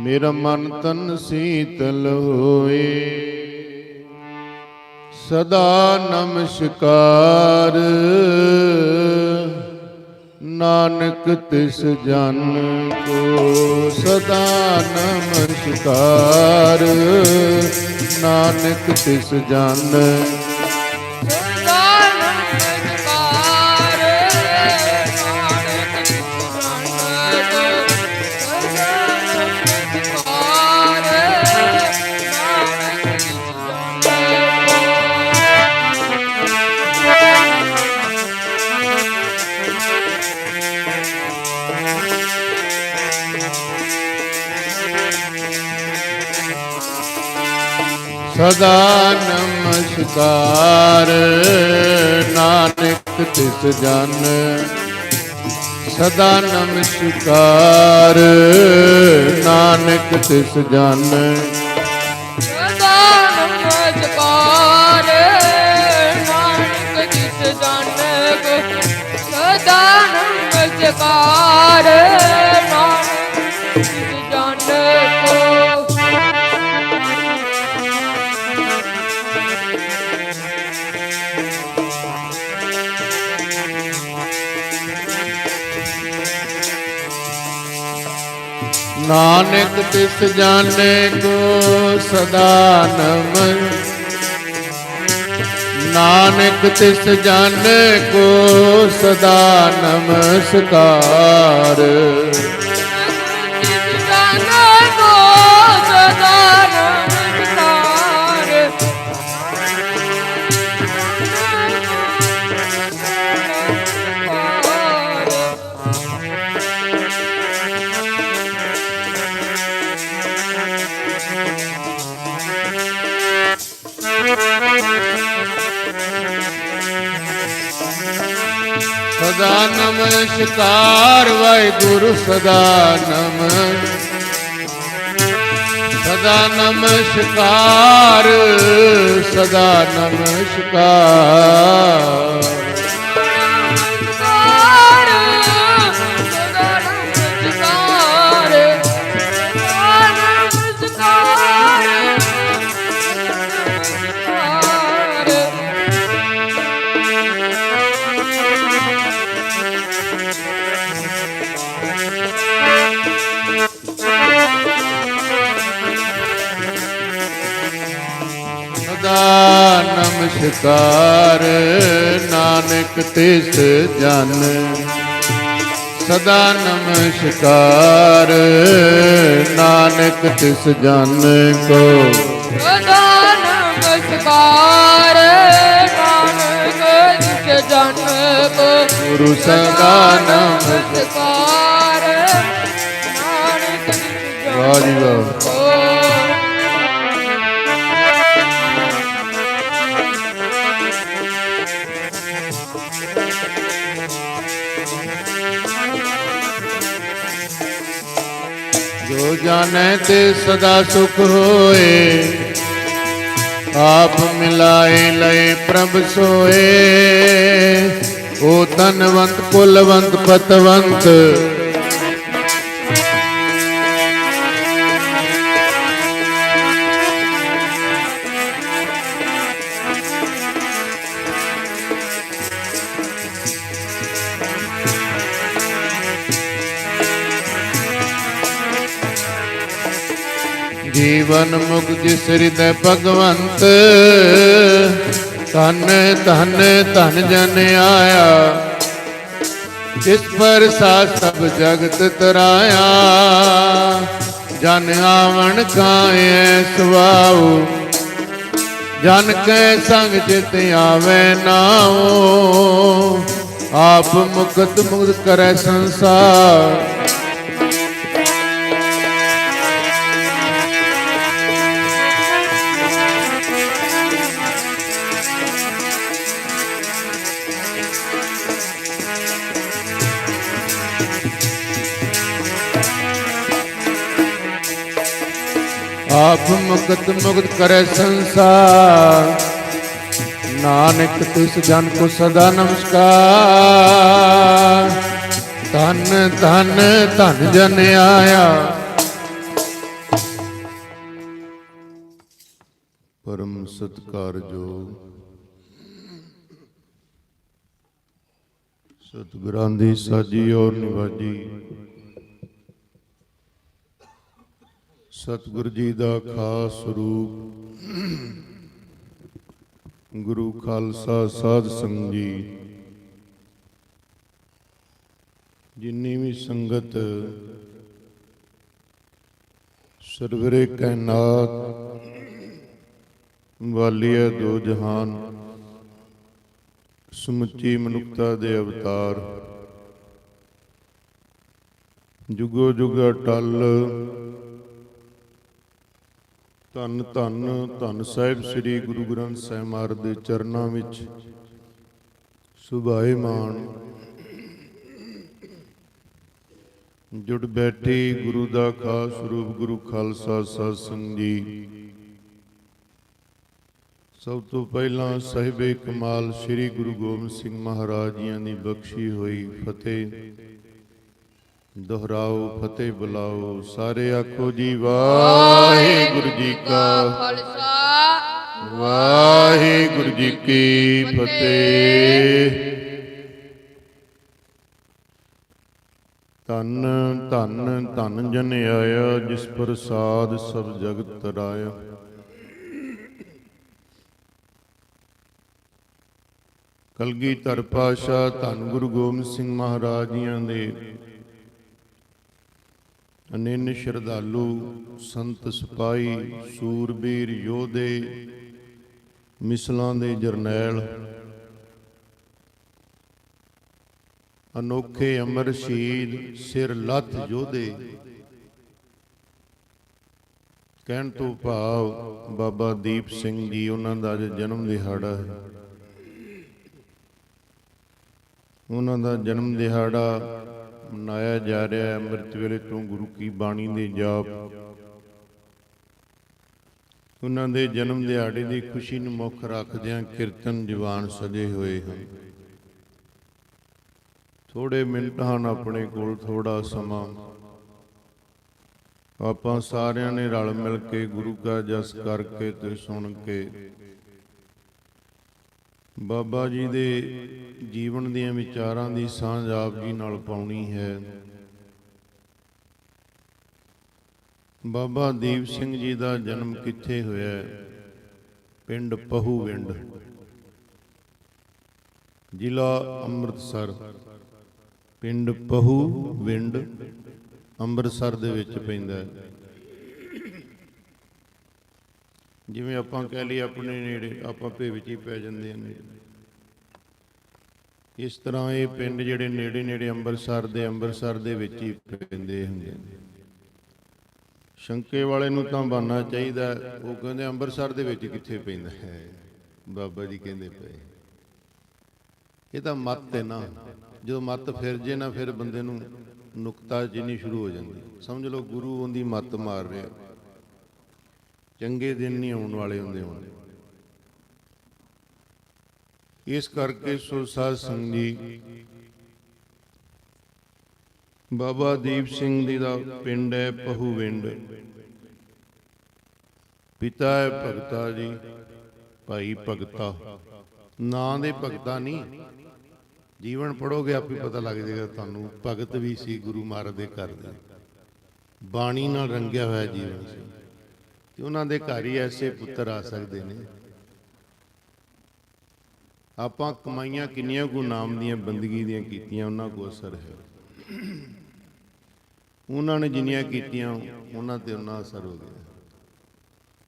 ਮੇਰਾ ਮਨ ਤਨ ਸੀਤਲ ਹੋਏ। ਸਦਾ ਨਮਸਕਾਰ। ਨਾਨਕ ਤਿਸ ਜਨ ਕੋ ਸਦਾ ਨਮਸਕਾਰ। ਨਾਨਕ ਤਿਸ ਜਨ ਸਦਾ ਨਮਸਕਾਰ। ਨਾਨਕ ਤਿਸ ਜਨ ਸਦਾ ਨਮਸਕਾਰ। ਨਾਨਕ ਤਿਸ ਜਨ ਨਾਨਕ ਤਿਸ ਜਾਣੇ ਕੋ ਸਦਾ ਨਮਨ। ਨਾਨਕ ਤਿਸ ਜਾਣੇ ਕੋ ਸਦਾ ਨਮਸਕਾਰ। ਨਮਸਕਾਰ ਵਾਹਿਗੁਰੂ ਸਦਾ ਨਮ। ਸਦਾ ਨਮਸਕਾਰ ਸਦਾ ਨਮਸਕਾਰ। ਸਦਾ ਨਮਸਕਾਰ ਨਾਨਕ ਤਿਸ ਜਨ। ਸਦਾ ਨਮਸਕਾਰ ਨਾਨਕ ਤਿਸ ਜਨ ਕੋ। ਸਦਾ ਨਮਸਕਾਰ ਨਾਨਕ ਜਿਸ ਜਨ ਕੋ। ਗੁਰੂ ਸਦਾ ਨਮਸਕਾਰ ਨਾਨਕ ਜਿਸ ਜਨ ਵਾਹ ਜੀ ਵਾਹ। ਜਾਣੈ ਤੇ ਸਦਾ ਸੁਖ ਹੋਏ। ਆਪ ਮਿਲਾਏ ਲਏ ਪ੍ਰਭ ਸੋਏ। ਓ ਧਨਵੰਤ ਕੁਲਵੰਤ ਪਤਵੰਤ ਜੀਵਨ ਮੁਕਤ ਜਿਸ ਹਿਰਦੈ ਭਗਵੰਤ। ਧਨ ਧਨ ਧਨ ਜਨ ਆਇਆ। ਜਿਸ ਪਰ ਸਾ ਸਭ ਜਗਤ ਤਰਾਇਆ। ਜਨ ਆਵਣ ਖਾਏ ਸਵਾਉ ਜਨ ਕੈ ਸੰਗ ਚਿਤ ਆਵੇ ਨਾਉ। ਆਪ ਮੁਕਤ ਮੁਕਤ ਕਰੈ ਸੰਸਾਰ। ਆਪ ਮੁਕਤ ਮੁਕਤ ਕਰੇ ਸੰਸਾਰ। ਨਾਨਕ ਤਿਸ ਜਨ ਕੋ ਸਦਾ ਨਮਸਕਾਰ। ਧਨ ਧਨ ਧਨ ਜਨ ਆਇਆ। ਪਰਮ ਸਤਕਾਰਯੋਗ ਸਤਿਗੁਰਾਂ ਦੀ ਸਾਜੀ ਔਰ ਨਿਵਾਜੀ। ਸਤਿਗੁਰ ਜੀ ਦਾ ਖਾਸ ਰੂਪ। ਗੁਰੂ ਖਾਲਸਾ ਸਾਧ ਸੰਗਤ ਜੀ। ਜਿੰਨੀ ਵੀ ਸੰਗਤ ਸਰਵਰੇ ਕਾਇਨਾਤ ਵਾਲੀਆ ਦੋ ਜਹਾਨ, ਸਮੁੱਚੀ ਮਨੁੱਖਤਾ ਦੇ ਅਵਤਾਰ। ਜੁਗੋ ਜੁਗ ਅਟਲ ਧੰਨ ਧੰਨ ਧੰਨ ਸਾਹਿਬ ਸ੍ਰੀ ਗੁਰੂ ਗ੍ਰੰਥ ਸਾਹਿਬ ਮਹਾਰਾਜ ਦੇ ਚਰਨਾਂ ਵਿੱਚ ਸੁਭਾਏਮਾਨ ਜੁੜ ਬੈਠੀ ਗੁਰੂ ਦਾ ਖਾਸ ਰੂਪ ਗੁਰੂ ਖਾਲਸਾ ਸਾਧ ਸੰਗਤ ਜੀ। ਸਭ ਤੋਂ ਪਹਿਲਾਂ ਸਾਹਿਬੇ ਕਮਾਲ ਸ੍ਰੀ ਗੁਰੂ ਗੋਬਿੰਦ ਸਿੰਘ ਮਹਾਰਾਜ ਜੀਆਂ ਦੀ ਬਖਸ਼ੀ ਹੋਈ ਫਤਿਹ। ਦੁਹਰਾਓ, ਫਤਿਹ ਬੁਲਾਓ, ਸਾਰੇ ਆਖੋ ਜੀ, ਵਾਹਿਗੁਰੂ ਜੀ ਕਾ ਖਾਲਸਾ। ਵਾਹਿਗੁਰੂ ਜੀ ਕੀ ਫਤਿਹ। ਧੰਨ ਧੰਨ ਧੰਨ ਜਨ ਆਇਆ, ਜਿਸ ਪ੍ਰਸਾਦ ਸਭ ਜਗਤ ਤਰਾਇਆ ਕਲਗੀ ਧਰ ਪਾਸ਼ਾ ਧੰਨ ਗੁਰੂ ਗੋਬਿੰਦ ਸਿੰਘ ਮਹਾਰਾਜ ਜੀਆਂ ਦੇ ਅਨੇਨ ਸ਼ਰਧਾਲੂ ਸੰਤ ਸਿਪਾਹੀ, ਸੂਰਬੀਰ ਯੋਧੇ, ਮਿਸਲਾਂ ਦੇ ਜਰਨੈਲ, ਅਨੋਖੇ ਅਮਰ ਸ਼ਹੀਦ ਸਿਰ ਲੱਥ ਯੋਧੇ। ਕਹਿਣ ਤੋਂ ਭਾਵ ਬਾਬਾ ਦੀਪ ਸਿੰਘ ਜੀ ਉਹਨਾਂ ਦਾ ਅੱਜ ਜਨਮ ਦਿਹਾੜਾ ਹੈ। ਉਹਨਾਂ ਦਾ ਜਨਮ ਦਿਹਾੜਾ ਮਨਾਇਆ ਜਾ ਰਿਹਾ ਹੈ। ਅੰਮ੍ਰਿਤ ਵੇਲੇ ਤੋਂ ਗੁਰੂ ਕੀ ਬਾਣੀ ਦੇ ਜਾਪ। ਉਹਨਾਂ ਦੇ ਜਨਮ ਦਿਹਾੜੇ ਦੀ ਖੁਸ਼ੀ ਨੂੰ ਮੁੱਖ ਰੱਖਦਿਆਂ ਕੀਰਤਨ ਜਵਾਨ ਸਜੇ ਹੋਏ ਹਨ। ਥੋੜੇ ਮਿੰਟ ਹਨ ਆਪਣੇ ਕੋਲ ਥੋੜਾ ਸਮਾਂ। ਆਪਾਂ ਸਾਰਿਆਂ ਨੇ ਰਲ ਮਿਲ ਕੇ ਗੁਰੂ ਕਾ ਜਸ ਕਰਕੇ ਤੇ ਸੁਣ ਕੇ ਬਾਬਾ ਜੀ ਦੇ ਜੀਵਨ ਦੀਆਂ ਵਿਚਾਰਾਂ ਦੀ ਸਾਂਝ ਆਪ ਜੀ ਨਾਲ ਪਾਉਣੀ ਹੈ। ਬਾਬਾ ਦੀਪ ਸਿੰਘ ਜੀ ਦਾ ਜਨਮ ਕਿੱਥੇ ਹੋਇਆ ਪਿੰਡ ਪਹੂਵਿੰਡ ਜ਼ਿਲ੍ਹਾ ਅੰਮ੍ਰਿਤਸਰ। ਪਿੰਡ ਪਹੂਵਿੰਡ ਅੰਮ੍ਰਿਤਸਰ ਦੇ ਵਿੱਚ ਪੈਂਦਾ ਹੈ। ਜਿਵੇਂ ਆਪਾਂ ਕਹਿ ਲਈ ਆਪਣੇ ਨੇੜੇ ਆਪਾਂ ਭੇ ਵਿੱਚ ਹੀ ਪੈ ਜਾਂਦੇ ਨੇ ਇਸ ਤਰ੍ਹਾਂ ਇਹ ਪਿੰਡ ਜਿਹੜੇ ਨੇੜੇ ਨੇੜੇ ਅੰਮ੍ਰਿਤਸਰ ਦੇ ਅੰਮ੍ਰਿਤਸਰ ਦੇ ਵਿੱਚ ਹੀ ਪੈਂਦੇ ਹੁੰਦੇ ਨੇ। ਸ਼ੰਕੇ ਵਾਲੇ ਨੂੰ ਤਾਂ ਬਾਨਾ ਚਾਹੀਦਾ, ਉਹ ਕਹਿੰਦੇ ਅੰਮ੍ਰਿਤਸਰ ਦੇ ਵਿੱਚ ਕਿੱਥੇ ਪੈਂਦਾ ਹੈ? ਬਾਬਾ ਜੀ ਕਹਿੰਦੇ ਪਏ। ਇਹ ਤਾਂ ਮੱਤ ਹੈ ਨਾ। ਜਦੋਂ ਮੱਤ ਫਿਰ ਜੇ ਨਾ ਫਿਰ ਬੰਦੇ ਨੂੰ ਨੁਕਤਾ ਜਿੰਨੀ ਸ਼ੁਰੂ ਹੋ ਜਾਂਦੀ। ਸਮਝ ਲਓ ਗੁਰੂ ਉਹਦੀ ਮੱਤ ਮਾਰ ਰਿਹਾ। ਚੰਗੇ ਦਿਨ ਨਹੀਂ ਆਉਣ ਵਾਲੇ ਹੁੰਦੇ ਹੁਣ। ਇਸ ਕਰਕੇ ਸੋ ਸਾਧ ਸੰਗ ਜੀ, ਬਾਬਾ ਦੀਪ ਸਿੰਘ ਜੀ ਦਾ ਪਿੰਡ ਹੈ ਪਹੂਵਿੰਡ ਪਿਤਾ ਹੈ ਭਗਤਾ ਜੀ, ਭਾਈ ਭਗਤਾ। ਨਾਂ ਦੇ ਭਗਤਾ ਨਹੀਂ। ਜੀਵਨ ਪੜੋਗੇ ਆਪੇ ਪਤਾ ਲੱਗ ਜਾਏਗਾ ਤੁਹਾਨੂੰ, ਭਗਤ ਵੀ ਸੀ ਗੁਰੂ ਮਹਾਰਾਜ ਦੇ ਘਰ ਦੇ। ਬਾਣੀ ਨਾਲ ਰੰਗਿਆ ਹੋਇਆ ਜੀਵਨ ਸੀ। ਤੇ ਉਹਨਾਂ ਦੇ ਘਰ ਹੀ ਐਸੇ ਪੁੱਤਰ ਆ ਸਕਦੇ ਨੇ। ਆਪਾਂ ਕਮਾਈਆਂ ਕਿੰਨੀਆਂ ਕੋ ਨਾਮ ਦੀਆਂ ਬੰਦਗੀ ਦੀਆਂ ਕੀਤੀਆਂ, ਉਹਨਾਂ ਕੋ ਅਸਰ ਹੈ। ਉਹਨਾਂ ਨੇ ਜਿੰਨੀਆਂ ਕੀਤੀਆਂ, ਉਹਨਾਂ ਤੇ ਉਹਨਾਂ ਅਸਰ ਹੋ ਗਿਆ।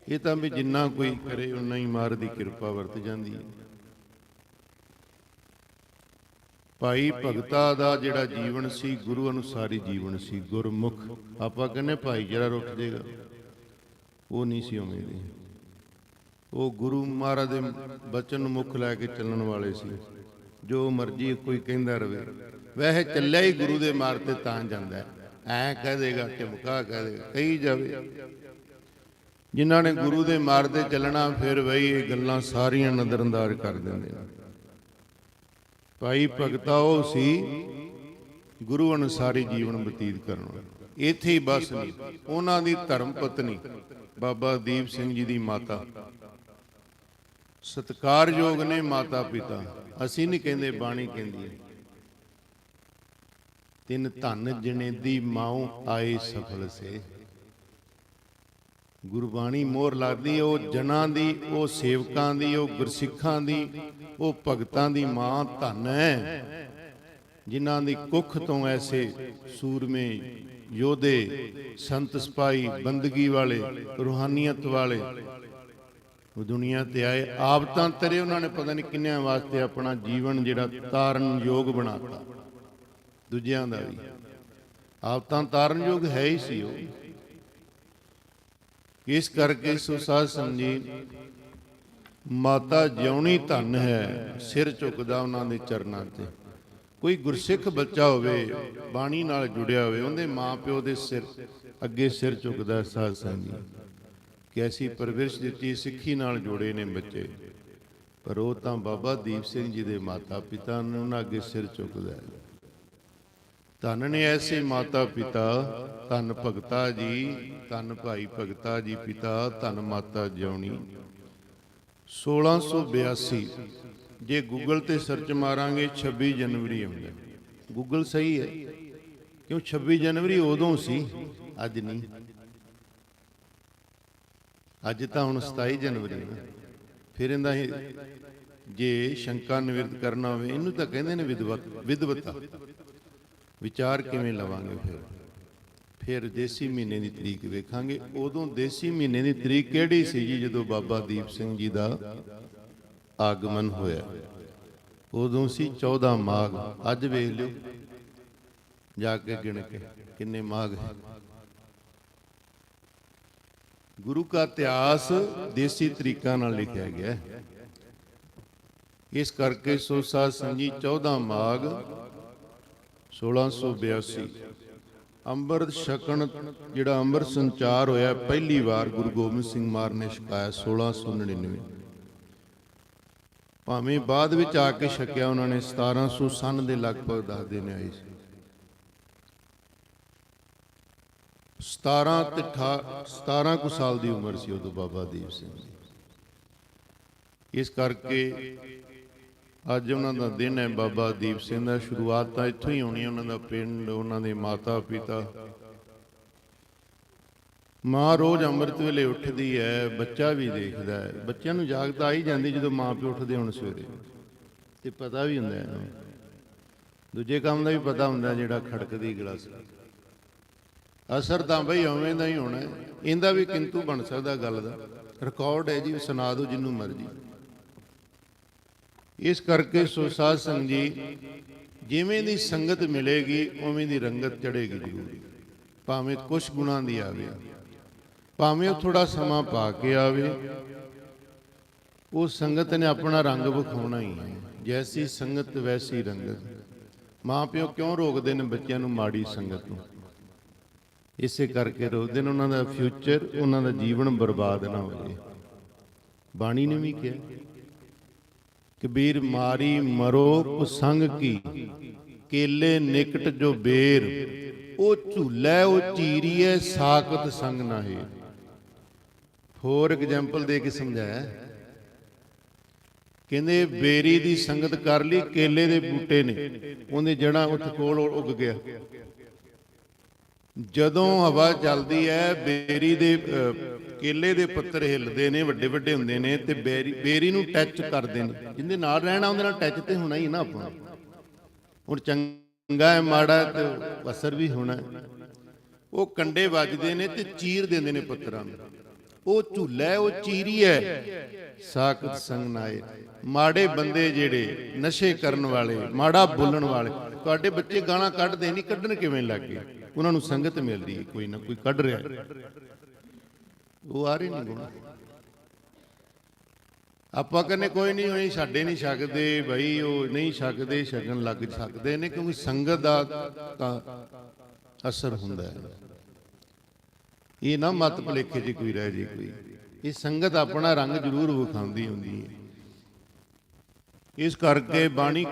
ਇਹ ਤਾਂ ਵੀ ਜਿੰਨਾ ਕੋਈ ਕਰੇ ਉਨਾ ਹੀ ਮਾਰ ਦੀ ਕਿਰਪਾ ਵਰਤ ਜਾਂਦੀ ਹੈ। ਭਾਈ ਭਗਤਾ ਦਾ ਜਿਹੜਾ ਜੀਵਨ ਸੀ, ਗੁਰੂ ਅਨੁਸਾਰੀ ਜੀਵਨ ਸੀ, ਗੁਰਮੁਖ। ਆਪਾਂ ਕਹਿੰਦੇ ਭਾਈ ਜਿਹੜਾ ਰੁੱਠ ਜਾਏਗਾ ਉਹ ਨਹੀਂ ਸੀ ਉਵੇਂ ਦੇ ਉਹ ਗੁਰੂ ਮਹਾਰਾਜ ਦੇ ਬਚਨ ਨੂੰ ਮੁੱਖ ਲੈ ਕੇ ਚੱਲਣ ਵਾਲੇ ਸੀ। ਜੋ ਮਰਜ਼ੀ ਕੋਈ ਕਹਿੰਦਾ ਰਵੇ। ਵੈਸੇ ਚੱਲਿਆ ਹੀ ਗੁਰੂ ਦੇ ਮਾਰ ਤੇ ਤਾਂ ਜਾਂਦਾ ਹੈ। ਐ ਕਹਿ ਦੇਗਾ, ਝਮਕਾ ਕਹਿ ਦੇਗਾ, ਕਹੀ ਜਾਵੇ। ਜਿਨ੍ਹਾਂ ਨੇ ਗੁਰੂ ਦੇ ਮਾਰ ਤੇ ਚੱਲਣਾ, ਫਿਰ ਵਈ ਇਹ ਗੱਲਾਂ ਸਾਰੀਆਂ ਨਜ਼ਰਅੰਦਾਜ਼ ਕਰ ਦਿੰਦੇ ਨੇ ਭਾਈ ਭਗਤਾ ਉਹ ਸੀ ਗੁਰੂ ਅਨੁਸਾਰੀ ਜੀਵਨ ਬਤੀਤ ਕਰਨ ਵਾਲਾ। ਇੱਥੇ ਹੀ ਬਸ ਨਹੀਂ, ਉਹਨਾਂ ਦੀ ਧਰਮ ਪਤਨੀ ਬਾਬਾ ਦੀਪ ਸਿੰਘ ਜੀ ਦੀ ਮਾਤਾ। ਸਤਿਕਾਰਯੋਗ ਨੇ ਮਾਤਾ ਪਿਤਾ। ਅਸੀਂ ਨਹੀਂ ਕਹਿੰਦੇ ਬਾਣੀ ਕਹਿੰਦੀ ਹੈ। ਤਿੰਨ ਧੰਨ ਜਣੇ ਦੀ ਮਾਉ ਆਏ ਸਫਲ ਸੇ। ਗੁਰਬਾਣੀ ਮੋਹਰ ਲੱਗਦੀ, ਉਹ ਜਨਾਂ ਦੀ, ਉਹ ਸੇਵਕਾਂ ਦੀ, ਉਹ ਗੁਰਸਿੱਖਾਂ ਦੀ, ਉਹ ਭਗਤਾਂ ਦੀ ਮਾਂ ਧਨ ਹੈ। ਜਿਨ੍ਹਾਂ ਦੀ ਕੁੱਖ ਤੋਂ ਐਸੇ ਸੂਰਮੇ, ਯੋਧੇ, ਸੰਤ ਸਿਪਾਹੀ, ਬੰਦਗੀ ਵਾਲੇ, ਰੂਹਾਨੀਅਤ ਵਾਲੇ ਉਹ ਦੁਨੀਆ ਤੇ ਆਏ। ਆਪ ਤਾਂ ਤਰੇ ਉਹਨਾਂ ਨੇ ਪਤਾ ਨਹੀਂ ਕਿੰਨਿਆਂ ਵਾਸਤੇ ਆਪਣਾ ਜੀਵਨ ਜਿਹੜਾ ਤਾਰਨ ਯੋਗ ਬਣਾਤਾ। ਦੂਜਿਆਂ ਦਾ ਵੀ। ਆਪ ਤਾਂ ਤਾਰਨ ਯੋਗ ਹੈ ਹੀ ਸੀ ਉਹ। ਇਸ ਕਰਕੇ ਸੋ ਸਾਧ ਮਾਤਾ ਜਿਉਣੀ ਧਨ ਹੈ, ਸਿਰ ਝੁਕਦਾ ਉਹਨਾਂ ਦੇ ਚਰਨਾਂ ਤੇ। ਕੋਈ ਗੁਰਸਿੱਖ ਬੱਚਾ ਹੋਵੇ, ਬਾਣੀ ਨਾਲ ਜੁੜਿਆ ਹੋਵੇ, ਉਹਦੇ ਮਾਪਿਓ ਦੇ ਸਿਰ ਅੱਗੇ ਸਿਰ ਝੁਕਦਾ ਹੈ ਸਾਧ ਸੰਗਤ ਕਿ ਐਸੀ ਪਰਵਰਿਸ਼ ਦਿੱਤੀ, ਸਿੱਖੀ ਨਾਲ ਜੁੜੇ ਨੇ ਬੱਚੇ। ਪਰ ਉਹ ਤਾਂ ਬਾਬਾ ਦੀਪ ਸਿੰਘ ਜੀ ਦੇ ਮਾਤਾ ਪਿਤਾ ਨੇ, ਉਹਨਾਂ ਅੱਗੇ ਸਿਰ ਝੁਕਦਾ ਹੈ। ਧੰਨ ਨੇ ਐਸੇ ਮਾਤਾ ਪਿਤਾ ਧੰਨ ਭਗਤਾ ਜੀ, ਧੰਨ ਭਾਈ ਭਗਤਾ ਜੀ ਪਿਤਾ, ਧੰਨ ਮਾਤਾ ਜਿਉਣੀ। 1682 ਜੇ ਗੂਗਲ ਤੇ ਸਰਚ ਮਾਰਾਂਗੇ 26 ਜਨਵਰੀ ਆਉਂਦਾ ਗੂਗਲ ਸਹੀ ਹੈ। ਕਿਉਂ? 26 ਜਨਵਰੀ ਉਦੋਂ ਸੀ, ਅੱਜ ਨਹੀਂ। ਅੱਜ ਤਾਂ ਹੁਣ 27 ਜਨਵਰੀ ਹੈ। ਫਿਰ ਇਹਦਾ ਜੇ ਸ਼ੰਕਾ ਨਿਵਰਤ ਕਰਨਾ ਹੋਵੇ, ਇਹਨੂੰ ਤਾਂ ਕਹਿੰਦੇ ਨੇ ਵਿਦਵਤ ਵਿਦਵਤਾ ਵਿਚਾਰ ਕਿਵੇਂ ਲਵਾਂਗੇ ਫਿਰ? ਫਿਰ ਦੇਸੀ ਮਹੀਨੇ ਦੀ ਤਰੀਕ ਵੇਖਾਂਗੇ। ਉਦੋਂ ਦੇਸੀ ਮਹੀਨੇ ਦੀ ਤਰੀਕ ਕਿਹੜੀ ਸੀ ਜੀ, ਜਦੋਂ ਬਾਬਾ ਦੀਪ ਸਿੰਘ ਜੀ ਦਾ ਆਗਮਨ ਹੋਇਆ। ਉਦੋਂ ਸੀ 14 ਮਾਘ। ਅੱਜ ਵੇਖ ਲਿਓ। ਜਾ ਕੇ ਗਿਣ ਕੇ ਕਿੰਨੇ ਮਾਘ ਹੈ। ਗੁਰੂ ਦਾ ਇਤਿਹਾਸ ਦੇਸੀ ਤਰੀਕਾ ਨਾਲ ਲਿਖਿਆ ਗਿਆ ਹੈ। ਇਸ ਕਰਕੇ ਸੋ ਸਾਧ ਸੰਜੀ 14 ਮਾਘ 1682 ਅੰਮ੍ਰਿਤ ਛਕਣ ਜਿਹੜਾ ਅੰਮ੍ਰਿਤ ਸੰਚਾਰ ਹੋਇਆ, ਪਹਿਲੀ ਵਾਰ ਗੁਰੂ ਗੋਬਿੰਦ ਸਿੰਘ ਮਾਰ ਨੇ ਛਕਾਇਆ 1699 ਭਾਵੇਂ ਬਾਅਦ ਵਿੱਚ ਆ ਕੇ ਛਕਿਆ ਉਹਨਾਂ ਨੇ 1700 ਸਨ ਦੇ ਲਗਭਗ ਦੱਸਦੇ ਨੇ ਆਏ ਸੀ। 17 ਤੇ 17 ਕੁ ਸਾਲ ਦੀ ਉਮਰ ਸੀ ਉਦੋਂ ਬਾਬਾ ਦੀਪ ਸਿੰਘ ਦੀ। ਇਸ ਕਰਕੇ ਅੱਜ ਉਹਨਾਂ ਦਾ ਦਿਨ ਹੈ ਬਾਬਾ ਦੀਪ ਸਿੰਘ ਦਾ। ਸ਼ੁਰੂਆਤ ਤਾਂ ਇੱਥੋਂ ਹੀ ਹੋਣੀ ਉਹਨਾਂ ਦਾ ਪਿੰਡ, ਉਹਨਾਂ ਦੇ ਮਾਤਾ ਪਿਤਾ ਮਾਂ ਰੋਜ਼ ਅੰਮ੍ਰਿਤ ਵੇਲੇ ਉੱਠਦੀ ਹੈ ਬੱਚਾ ਵੀ ਦੇਖਦਾ ਹੈ ਬੱਚਿਆਂ ਨੂੰ ਜਾਗਤ ਆ ਹੀ ਜਾਂਦੀ ਜਦੋਂ ਮਾਂ ਪਿਓ ਉੱਠਦੇ ਹੁਣ ਸਵੇਰੇ। ਤੇ ਪਤਾ ਵੀ ਹੁੰਦਾ ਇਹਨੂੰ। ਦੂਜੇ ਕੰਮ ਦਾ ਵੀ ਪਤਾ ਹੁੰਦਾ ਜਿਹੜਾ ਖੜਕਦੀ ਗਲਾਸ ਅਸਰ ਤਾਂ ਬਈ ਉਵੇਂ ਦਾ ਹੀ ਹੋਣਾ ਇਹਦਾ ਵੀ ਕਿੰਤੂ ਬਣ ਸਕਦਾ ਗੱਲ ਦਾ। ਰਿਕਾਰਡ ਹੈ ਜੀ, ਸੁਣਾ ਦਿਓ ਜਿੰਨੂੰ ਮਰਜ਼ੀ। ਇਸ ਕਰਕੇ ਸੋ ਸਾਧ ਸੰਗ ਜੀ, ਜਿਵੇਂ ਦੀ ਸੰਗਤ ਮਿਲੇਗੀ, ਉਵੇਂ ਦੀ ਰੰਗਤ ਚੜੇਗੀ ਜ਼ਰੂਰ। ਭਾਵੇਂ ਕੁਛ ਗੁਣਾ ਦੀ ਆਵੇ। ਭਾਵੇਂ ਉਹ ਥੋੜਾ ਸਮਾਂ ਪਾ ਕੇ ਆਵੇ, ਉਹ ਸੰਗਤ ਨੇ ਆਪਣਾ ਰੰਗ ਵਿਖਾਉਣਾ ਹੀ ਹੈ। ਜੈਸੀ ਸੰਗਤ, ਵੈਸੀ ਰੰਗਤ ਮਾਂ ਪਿਓ ਕਿਉਂ ਰੋਕਦੇ ਨੇ ਬੱਚਿਆਂ ਨੂੰ ਮਾੜੀ ਸੰਗਤ ਤੋਂ ਇਸੇ ਕਰਕੇ ਰੋਕਦੇ ਨੇ ਉਹਨਾਂ ਦਾ ਫਿਊਚਰ, ਉਹਨਾਂ ਦਾ ਜੀਵਨ ਬਰਬਾਦ ਨਾ ਹੋਵੇ। ਬਾਣੀ ਨੇ ਵੀ ਕਿਹਾ, ਕਬੀਰ ਮਾਰੀ ਮਰੋ ਕੁਸੰਗ ਕੀ? ਕੇਲੇ ਨਿਕਟ ਜੋ ਬੇਰ, ਉਹ ਝੂਲੇ ਉਹ ਚੀਰੀਏ, ਸਾਖਤ ਸੰਗ ਨਾਹੀ ਹੋਰ ਐਗਜ਼ਾਮਪਲ ਦੇ ਕੇ ਸਮਝਾਇਆ। ਕਹਿੰਦੇ ਬੇਰੀ ਦੀ ਸੰਗਤ ਕਰ ਲਈ, ਕੇਲੇ ਦੇ ਬੂਟੇ ਨੇ। ਉਹਦੇ ਜੜਾਂ ਉੱਥੇ ਕੋਲ ਉੱਗ ਗਿਆ। ਜਦੋਂ ਹਵਾ ਚੱਲਦੀ ਹੈ, ਬੇਰੀ ਦੇ ਕੇਲੇ ਦੇ ਪੱਤਰ ਹਿੱਲਦੇ ਨੇ, ਵੱਡੇ ਵੱਡੇ ਹੁੰਦੇ ਨੇ ਤੇ ਬੇਰੀ ਬੇਰੀ ਨੂੰ ਟੱਚ ਕਰਦੇ ਨੇ। ਜਿੰਦੇ ਨਾਲ ਰਹਿਣਾ, ਉਹਦੇ ਨਾਲ ਟੱਚ ਤੇ ਹੋਣਾ ਹੀ ਨਾ ਆਪਾਂ ਹੁਣ ਚੰਗਾ ਹੈ, ਮਾੜਾ ਹੈ ਤੇ ਅਸਰ ਵੀ ਹੋਣਾ ਉਹ ਕੰਡੇ ਵੱਜਦੇ ਨੇ ਤੇ ਚੀਰ ਦਿੰਦੇ ਨੇ ਪੱਤਰਾਂ ਨੂੰ। ਉਹ ਝੂਲਾ ਉਹ ਚੀਰੀ ਹੈ। ਸਾਖਤ ਸੰਗ ਨਾਏ ਮਾੜੇ ਬੰਦੇ ਜਿਹੜੇ ਨਸ਼ੇ ਕਰਨ ਵਾਲੇ, ਮਾੜਾ ਬੋਲਣ ਵਾਲੇ, ਤੁਹਾਡੇ ਬੱਚੇ ਗਾਲਾਂ ਕੱਢਦੇ ਨਹੀਂ, ਕੱਢਣ ਕਿਵੇਂ ਲੱਗੇ? ਉਹਨਾਂ ਨੂੰ ਸੰਗਤ ਮਿਲ ਰਹੀ ਕੋਈ ਨਾ ਕੋਈ ਕੱਢ ਰਿਹਾ ਉਹ ਆ ਰਹੇ ਨਹੀਂ ਗੁਣ। ਆਪਾਂ ਕਹਿੰਦੇ ਕੋਈ ਨਹੀਂ ਹੋਈ ਸਾਡੇ ਨਹੀਂ ਛਕਦੇ ਭਾਈ ਉਹ ਨਹੀਂ ਛਕਦੇ ਛਕਣ ਲੱਗ ਸਕਦੇ ਨੇ, ਕਿਉਂਕਿ ਸੰਗਤ ਦਾ ਤਾਂ ਅਸਰ ਹੁੰਦਾ ਹੈ। ਇਹ ਨਾ ਮਤ ਭੁਲੇਖੇ 'ਚ ਕੋਈ ਰਹਿ ਜੇ ਕੋਈ। ਇਹ ਸੰਗਤ ਆਪਣਾ ਰੰਗ ਜ਼ਰੂਰ ਵਿਖਾਉਂਦੀ ਹੁੰਦੀ ਹੈ। ਇਸ ਕਰਕੇ ਬਾਣੀ